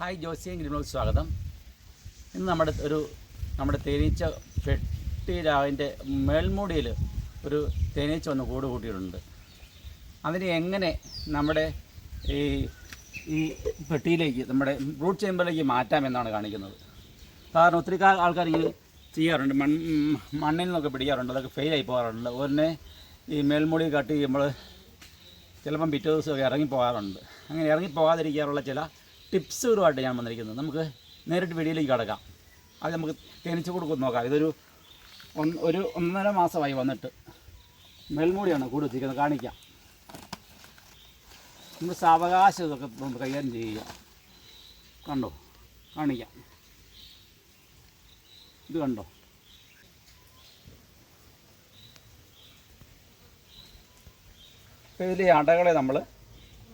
Hi ജോസിയും ഗ്രിമിനോട് സ്വാഗതം. ഇന്ന് നമ്മുടെ ഒരു നമ്മുടെ തേനീച്ച പെട്ടിരാവിന്റെ മേൽമൂടിയിൽ ഒരു തേനീച്ച ഒന്ന് കൂട് കൂട്ടിയിട്ടുണ്ട്. അതിനെ എങ്ങനെ നമ്മുടെ ഈ ഈ പെട്ടിയിലേക്ക് നമ്മുടെ ബ്രൂട്ട് ചേമ്പറിലേക്ക് മാറ്റാമെന്നാണ് കാണിക്കുന്നത്. കാരണം ഒത്തിരി ആൾക്കാർ ഇങ്ങനെ ചെയ്യാറുണ്ട്. മൺ മണ്ണിൽ നിന്നൊക്കെ പിടിക്കാറുണ്ട്. അതൊക്കെ ഫെയിൽ ആയി പോകാറുണ്ട്. ഒന്നെ ഈ മേൽമൂടി കട്ട് ചെയ്യുമ്പോൾ ചിലപ്പം പിറ്റേ ദിവസമൊക്കെ ഇറങ്ങി പോകാറുണ്ട്. അങ്ങനെ ഇറങ്ങി പോകാതിരിക്കാറുള്ള ചില ടിപ്സുകളുമായിട്ട് ഞാൻ വന്നിരിക്കുന്നത്. നമുക്ക് നേരിട്ട് വീഡിയോയിലേക്ക് കടക്കാം. അത് നമുക്ക് തേനീച്ച കൊടുക്കും നോക്കാം. ഇതൊരു ഒരു ഒന്നര മാസമായി വന്നിട്ട് മേൽമൂടിയാണ് കൂട് വെച്ചിരിക്കുന്നത്. കാണിക്കാം. നമ്മൾ സാവകാശം ഇതൊക്കെ ഒന്ന് കൈകാര്യം ചെയ്യുക. കണ്ടോ? കാണിക്കാം. ഇത് കണ്ടോ? ഇതിൽ അടകളെ നമ്മൾ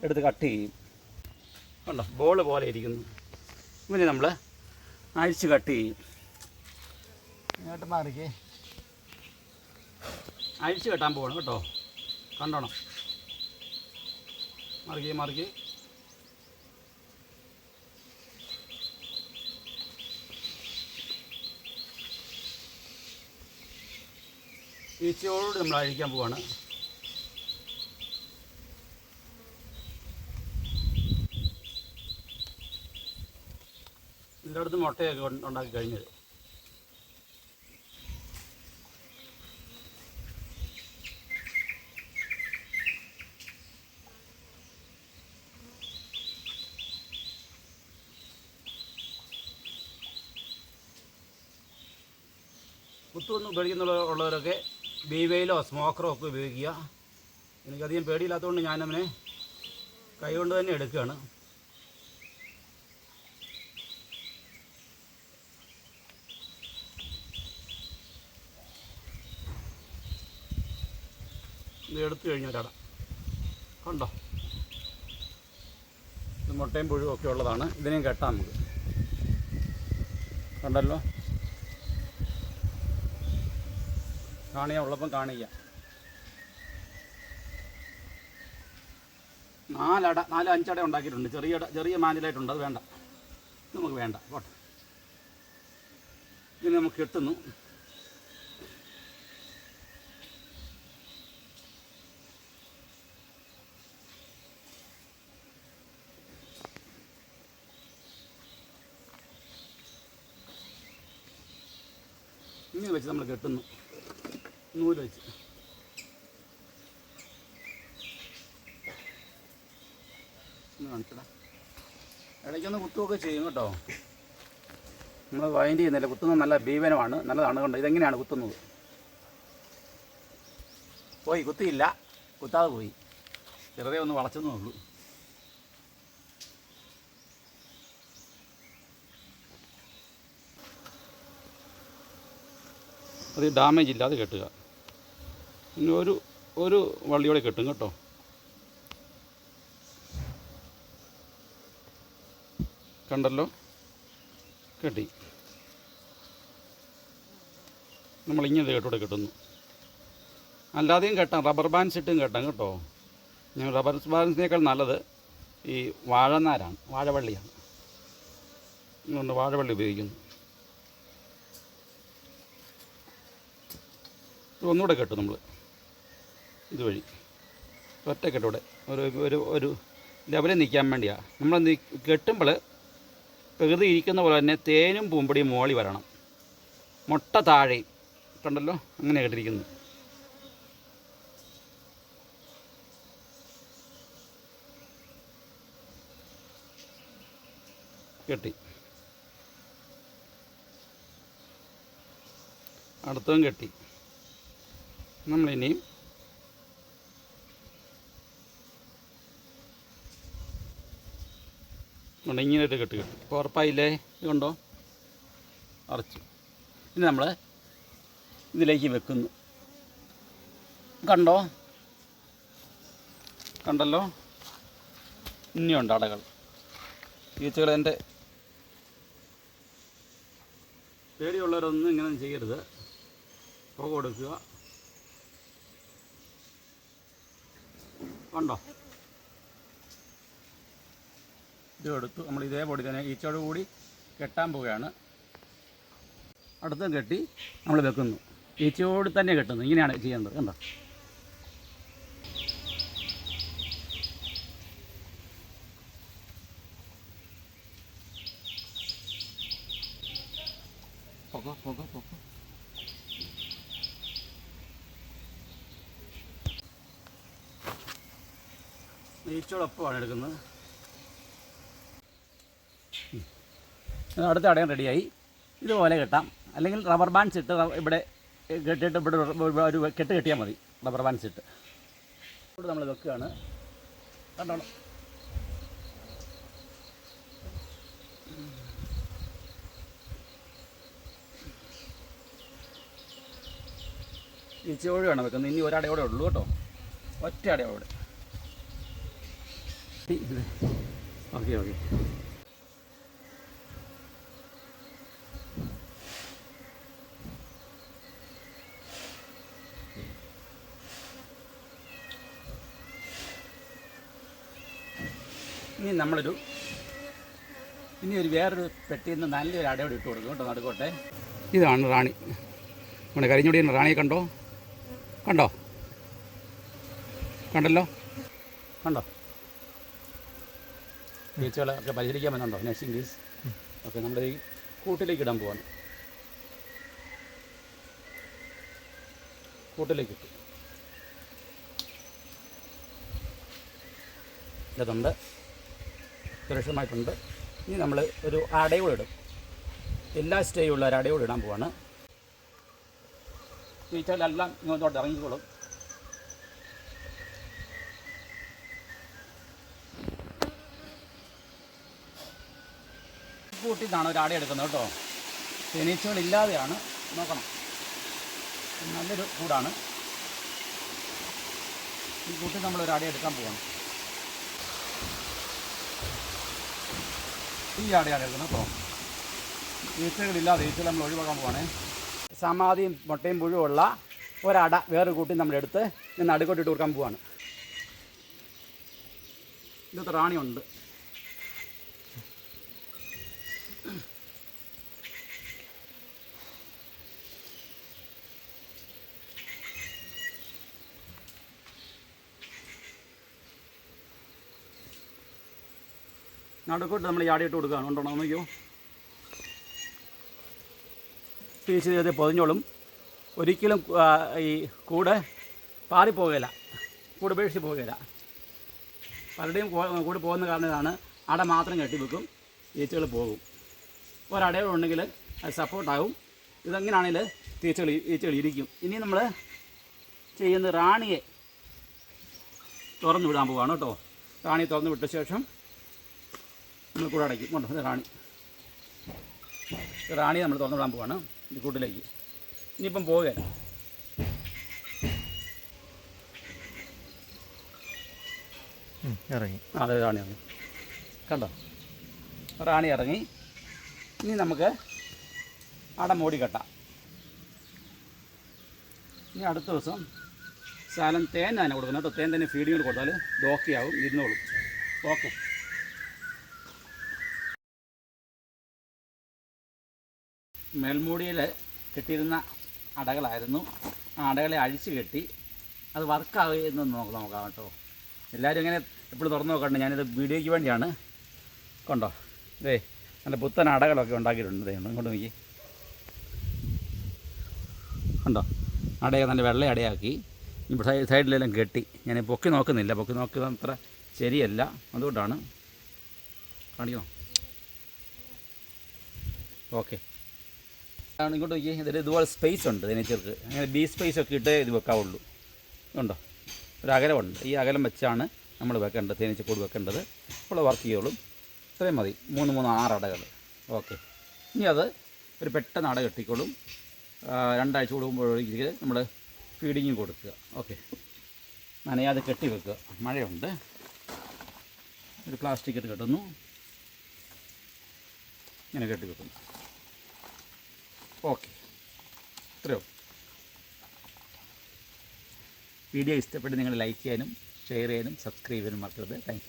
എടുത്ത് കട്ട് ചെയ്യും. കണ്ടോ? ബോൾ പോലെ ഇരിക്കുന്നു. ഇവനെ നമ്മൾ അഴിച്ച് കട്ട് ചെയ്യും. ഇങ്ങോട്ട് മാറിക്കേ. അഴിച്ച് കെട്ടാൻ പോകണം കേട്ടോ. കണ്ടോണം? മറിക്കേ മറിക്കേ. ഈച്ചയോട് നമ്മൾ അഴിക്കാൻ പോവാണ്. എല്ലായിടത്തും മുട്ടയൊക്കെ ഉണ്ട- ഉണ്ടാക്കി കഴിഞ്ഞത്. കുത്തൊന്നും ഉപയോഗിക്കുന്ന ഉള്ളവരൊക്കെ ബീവയിലോ സ്മോക്കറോ ഒക്കെ ഉപയോഗിക്കുക. എനിക്കധികം പേടിയില്ലാത്തതുകൊണ്ട് ഞാനവനെ കൈകൊണ്ട് തന്നെ എടുക്കുകയാണ്. ഇത് എടുത്തു കഴിഞ്ഞാൽ കണ്ടോ? ഇത് മുട്ടയും പുഴുവും ഒക്കെ ഉള്ളതാണ്. ഇതിനെയും കെട്ടാം നമുക്ക്. കണ്ടല്ലോ? കാണിയ ഉള്ളപ്പം കാണിക്കുക നാലട നാല് അഞ്ചട ഉണ്ടാക്കിയിട്ടുണ്ട്. ചെറിയ ചെറിയ മാനിലായിട്ടുണ്ട്. അത് വേണ്ട. നമുക്ക് വേണ്ട. പോട്ടെ. ഇതിന് നമുക്ക് കെട്ടുന്നു. ഇങ്ങനെ വെച്ച് നമ്മൾ കെട്ടുന്നു. നൂൽ വെച്ച്. കാണിച്ചടാ. ഇടയ്ക്കൊന്ന് കുത്തുമൊക്കെ ചെയ്യും കേട്ടോ. നമ്മൾ വൈൻഡ് ചെയ്യുന്നില്ല കുത്തുന്നത് നല്ല ഭീവനമാണ് നല്ലതാണ് കണ്ടോ? ഇതെങ്ങനെയാണ് കുത്തുന്നത്? പോയി കുത്തിയില്ല. കുത്താതെ പോയി. ചെറുതെ ഒന്ന് വളച്ചെന്നേ ഉള്ളൂ. അത് ഡാമേജ് ഇല്ലാതെ കെട്ടുക. പിന്നെ ഒരു ഒരു വള്ളിയോടെ കെട്ടും കേട്ടോ. കണ്ടല്ലോ? കെട്ടി. നമ്മൾ ഇങ്ങനെ കേട്ടോടെ കെട്ടുന്നു. അല്ലാതെയും കെട്ടാം. റബ്ബർ ബാൻസ് ഇട്ടും കെട്ടാം കേട്ടോ. ഞാൻ റബ്ബർ ബാൻഡ്സിനേക്കാൾ നല്ലത് ഈ വാഴനാരാണ്. വാഴവള്ളിയാണ്. അതുകൊണ്ട് വാഴവള്ളി ഉപയോഗിക്കുന്നു. ഒന്നുകൂടെ കെട്ടും നമ്മൾ ഇതുവഴി. ഒറ്റ കെട്ടൂടെ ഒരു ഒരു ഒരു ലെവലിൽ നിൽക്കാൻ വേണ്ടിയാണ് നമ്മൾ കെട്ടുമ്പോൾ പ്രകൃതി ഇരിക്കുന്ന പോലെ തന്നെ തേനും പൂമ്പടിയും മോളി വരണം. മുട്ട താഴെ. കണ്ടല്ലോ? അങ്ങനെ കെട്ടിരിക്കുന്നു. കെട്ടി. അടുത്തതും കെട്ടി. നമ്മളിനിയും കൊണ്ട് ഇങ്ങനെയായിട്ട് കെട്ട് കെട്ടി. ഇപ്പോൾ ഉറപ്പായില്ലേ? ഇത് അറച്ചു ഇനി നമ്മൾ ഇതിലേക്ക് വെക്കുന്നു. കണ്ടോ? കണ്ടല്ലോ? ഇനിയുണ്ട് അടകൾ. ഈച്ചകൾ എന്റെ പേടിയുള്ളവരൊന്നും ഇങ്ങനെ ചെയ്യരുത്. പുക കൊടുക്കുക. കണ്ടോ ഇത് എടുത്തു. നമ്മൾ ഇതേപോലെ തന്നെ ഈച്ചയോട് കൂടി കെട്ടാൻ പോവുകയാണ്. അടുത്തും കെട്ടി നമ്മൾ വെക്കുന്നു. ഈച്ചയോട് തന്നെ കെട്ടുന്നു. ഇങ്ങനെയാണ് ചെയ്യേണ്ടത്. കണ്ടോ? പൊക്കോ പൊക്കോ പൊക്കോ. ഈച്ചയോടൊപ്പമാണ് എടുക്കുന്നത്. അടുത്ത അടയാൻ റെഡിയായി. ഇതുപോലെ കെട്ടാം. അല്ലെങ്കിൽ റബ്ബർ ബാൻഡ്സ് ഇട്ട് ഇവിടെ കെട്ടിയിട്ട് ഇവിടെ ഒരു- കെട്ട് കെട്ടിയാൽ മതി. റബ്ബർ ബാൻഡ്സ് ഇട്ട്. ഇവിടെ നമ്മൾ വെക്കുകയാണ്. കണ്ടോളാം ഈച്ചയോടെയാണ് വെക്കുന്നത്. ഇനി ഒരടയോടെ ഉള്ളൂ കേട്ടോ. ഒറ്റ അടയോടെ ഓക്കെ ഓക്കെ ഇനി നമ്മളൊരു ഇനി ഒരു വേറൊരു പെട്ടിയിൽ നിന്ന് നല്ലൊരു അടയോടെ ഇട്ട് കൊടുക്കും കേട്ടോ നടുക്കോട്ടെ. ഇതാണ് റാണി. നമ്മുടെ കരിഞ്ഞൊടി റാണിയെ കണ്ടോ? കണ്ടോ? കണ്ടല്ലോ? കണ്ടോ? ബീച്ചുകളെ ഒക്കെ പരിഹരിക്കാൻ പറ്റുന്നുണ്ടോ നഴ്സിംഗ് ഫീസ് ഓക്കെ നമ്മുടെ ഈ കൂട്ടിലേക്ക് ഇടാൻ പോവാണ്. കൂട്ടിലേക്ക് ഇട്ടു. ഇതുണ്ട്. സുരക്ഷിതമായിട്ടുണ്ട്. ഇനി നമ്മൾ ഒരു അടയോട് ഇടും. എല്ലാ സ്റ്റേയുള്ള ഒരു അടയോട് ഇടാൻ പോവാണ്. വീഴ്ചകളെല്ലാം ഇങ്ങോട്ടോട്ട് ഇറങ്ങിക്കോളും. കൂട്ടിന്നാണ് ഒരു അട എടുക്കുന്നത് കേട്ടോ. തേനീച്ചകളില്ലാതെയാണ്. നോക്കണം. നല്ലൊരു കൂടാണ്. ഈ കൂട്ടിൽ നമ്മൾ അട എടുക്കാൻ പോവാണ്. ഈ അടയാണ് എടുക്കുന്നത് കേട്ടോ. ഈച്ചകളില്ലാതെ ഈച്ചകൾ നമ്മൾ ഒഴിവാക്കാൻ പോവാണേ. സമാധിയും മുട്ടയും പുഴുവുള്ള ഒരട വേറെ കൂട്ടി നമ്മളെടുത്ത് ഇന്ന് നടുക്കോട്ടിട്ട് കൊടുക്കാൻ പോവാണ്. ഇന്നത്തെ റാണിയുണ്ട്. നടുക്കോട്ട് നമ്മൾ ഈ ആടിയിട്ട് കൊടുക്കുകയാണ്. ഉണ്ടോ നോക്കിയോ? പീസ് ചെയ്ത് പൊതിഞ്ഞോളും. ഒരിക്കലും ഈ കൂട് പാറിപ്പോകില്ല കൂട് ഉപേക്ഷിച്ച് പോകുകയില്ല പലരുടെയും കൂട് പോകുന്ന കാരണം ഇതാണ്. അട മാത്രം കെട്ടിവെക്കും ഈച്ചകൾ പോകും. ഒരടയുണ്ടെങ്കിൽ അത് സപ്പോർട്ടാകും. ഇതെങ്ങനെയാണെങ്കിൽ തീച്ചകൾ ഈച്ചകൾ ഇരിക്കും. ഇനി നമ്മൾ ചെയ്യുന്ന റാണിയെ തുറന്നു വിടാൻ പോവാണ് കേട്ടോ. റാണി തുറന്നു വിട്ട ശേഷം നമ്മൾ കൂടെ അടയ്ക്കും. കൊണ്ട് ഇത് റാണി. ഇത് റാണി നമ്മൾ തുറന്നു വിടാൻ പോവാണ്. ഈ കൂട്ടിലേക്ക്. ഇനിയിപ്പം പോവുകയല്ല ഇറങ്ങി. അതെ റാണി ഇറങ്ങി. കണ്ടോ? റാണി ഇറങ്ങി. ഇനി നമുക്ക് അട മൂടി കെട്ടാം. ഇനി അടുത്ത ദിവസം ശാലം തേൻ തന്നെ കൊടുക്കണം കേട്ടോ. തേൻ തന്നെ ഫീഡിങ് കൊടുത്താൽ ഡോക്കിയാവും ഇരുന്നോളും. ഓക്കെ മേൽമൂടിയിൽ കെട്ടിയിരുന്ന അടകളായിരുന്നു. ആ അടകളെ അഴിച്ചു കെട്ടി അത് വർക്കാകുമെന്ന് നമുക്ക് നോക്കാം കേട്ടോ. എല്ലാവരും ഇങ്ങനെ എപ്പോഴും തുറന്നു നോക്കണ്ട? ഞാനിത് വീഡിയോയ്ക്ക് വേണ്ടിയാണ്. കൊണ്ടോ? ഇതേ നല്ല പുത്തൻ അടകളൊക്കെ ഉണ്ടാക്കിയിട്ടുണ്ട്. ഇങ്ങോട്ട് നോക്കി. കണ്ടോ? അടയൊക്കെ നല്ല വെള്ള അടയാക്കി ഇവിടെ സൈഡിലെല്ലാം കെട്ടി. ഞാൻ പൊക്കി നോക്കുന്നില്ല. പൊക്കി നോക്കുന്നത് അത്ര ശരിയല്ല. അതുകൊണ്ടാണ്. കാണിക്കണോ ഓക്കെ. ആണ് ഇങ്ങോട്ട് നോക്കി ഇതിൽ ഇതുപോലെ സ്പേസ് ഉണ്ട് ഇതിനെച്ചർക്ക് അങ്ങനെ ബി സ്പേസ് ഒക്കെ ഇട്ട് ഇത് വെക്കാവുള്ളൂ. ഉണ്ടോ ഒരു അകലമുണ്ട്. ഈ അകലം വെച്ചാണ് നമ്മൾ വെക്കേണ്ടത് തേനീച്ചക്കൂട് വെക്കേണ്ടത്. അപ്പോൾ വർക്ക് ചെയ്യുള്ളൂ. ഇത്രയും മതി. മൂന്ന് മൂന്ന് ആറ് അടകൾ. ഓക്കെ ഇനി അത് ഒരു പെട്ടെന്ന് അട കെട്ടിക്കോളും. രണ്ടാഴ്ച കൂടുമ്പോഴേക്ക് നമ്മൾ ഫീഡിങ് കൊടുക്കുക. ഓക്കെ നനയാതെ കെട്ടി വെക്കുക. മഴയുണ്ട്. ഒരു പ്ലാസ്റ്റിക് ഇട്ട് കെട്ടുന്നു. ഇങ്ങനെ കെട്ടി വെക്കുന്നു. ഓക്കെ ഇത്രയോ വീഡിയോ ഇഷ്ടപ്പെട്ട് നിങ്ങൾ ലൈക്ക് ചെയ്യാനും ഷെയർ ചെയ്യാനും സബ്സ്ക്രൈബ് ചെയ്യാനും മറക്കരുത്. താങ്ക്